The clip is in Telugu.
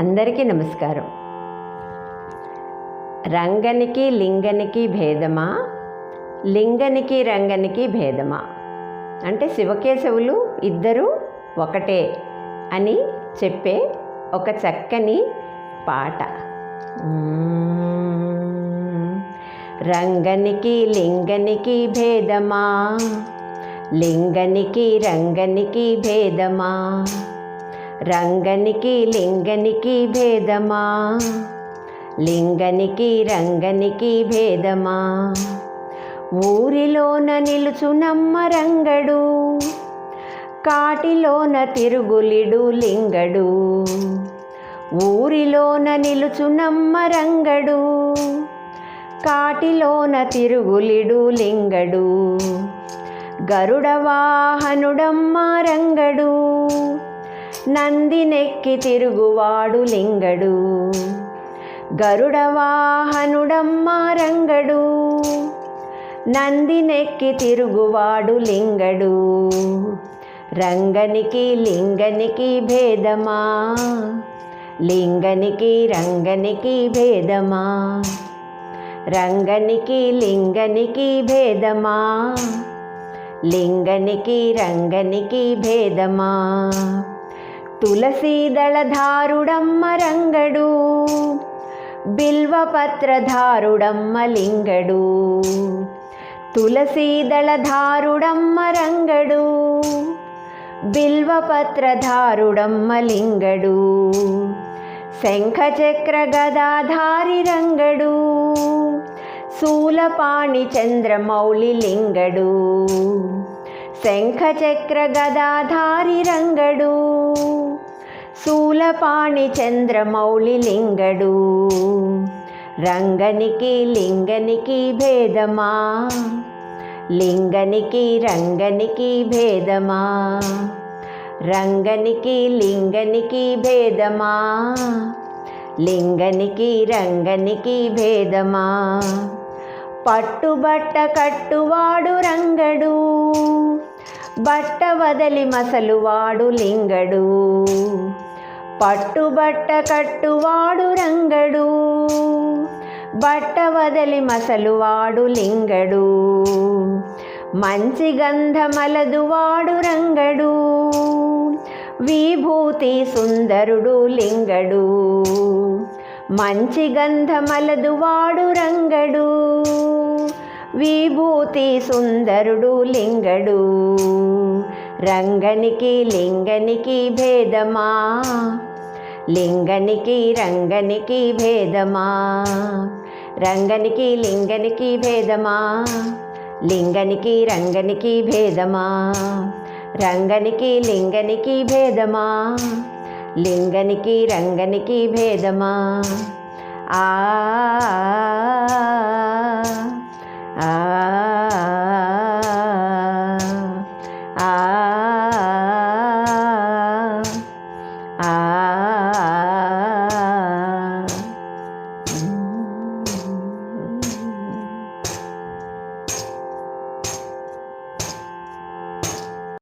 అందరికీ నమస్కారం. రంగనికి లింగనికి భేదమా? లింగనికి రంగనికి భేదమా? అంటే శివకేశవులు ఇద్దరు ఒకటే అని చెప్పే ఒక చక్కని పాట. రంగనికి లింగనికి భేదమా? లింగనికి రంగనికి భేదమా? రంగనికి లింగనికి భేదమా? లింగనికి రంగనికి భేదమా? ఊరిలోన నిలుచునమ్మ రంగడు కాటిలోన తిరుగులిడు లింగడు. ఊరిలోన నిలుచునమ్మ రంగడు కాటిలోన తిరుగులిడు లింగడు. గరుడ వాహనుడమ్మ రంగడు నందినెక్కి తిరుగువాడు లింగడు. గరుడవాహనుడమ్మ రంగడు. నందినెక్కి తిరుగువాడు లింగడు. రంగనికి లింగనికి భేదమా? లింగనికి రంగనికి భేదమా? రంగనికి లింగనికి భేదమా? లింగనికి రంగనికి భేదమా? తులసీదళధారుడమ్మ రంగడు బిల్వపత్రధారుడమ్మ లింగడు తులసీదళధారుడమ్మ రంగడు బిల్వపత్రధారుడమ్మ లింగడు శంఖచక్ర గదాధారి రంగడు శూలపాణి చంద్రమౌళి లింగడు శంఖచక్ర గదాధారి రంగడు శూలపాణి చంద్రమౌళి లింగడు రంగనికి లింగనికి భేదమా? లింగనికి రంగనికి భేదమా? రంగనికి లింగనికి భేదమా? లింగనికి రంగనికి భేదమా? పట్టుబట్ట కట్టువాడు రంగడు బట్ట వదలి మసలువాడు లింగడు. పట్టుబట్ట కట్టువాడు రంగడు. బట్ట వదలి మసలువాడు లింగడు. మంచి గంధమలదువాడు రంగడు. విభూతి సుందరుడు లింగడు. మంచి గంధమలదువాడు రంగడు. విభూతి సుందరుడు లింగడు. రంగనికి లింగనికి భేదమా? లింగనికి రంగనికి భేదమా? రంగనికి లింగనికి భేదమా? లింగనికి రంగనికి భేదమా? రంగనికి లింగనికి భేదమా? లింగనికి రంగనికి భేదమా? ఆ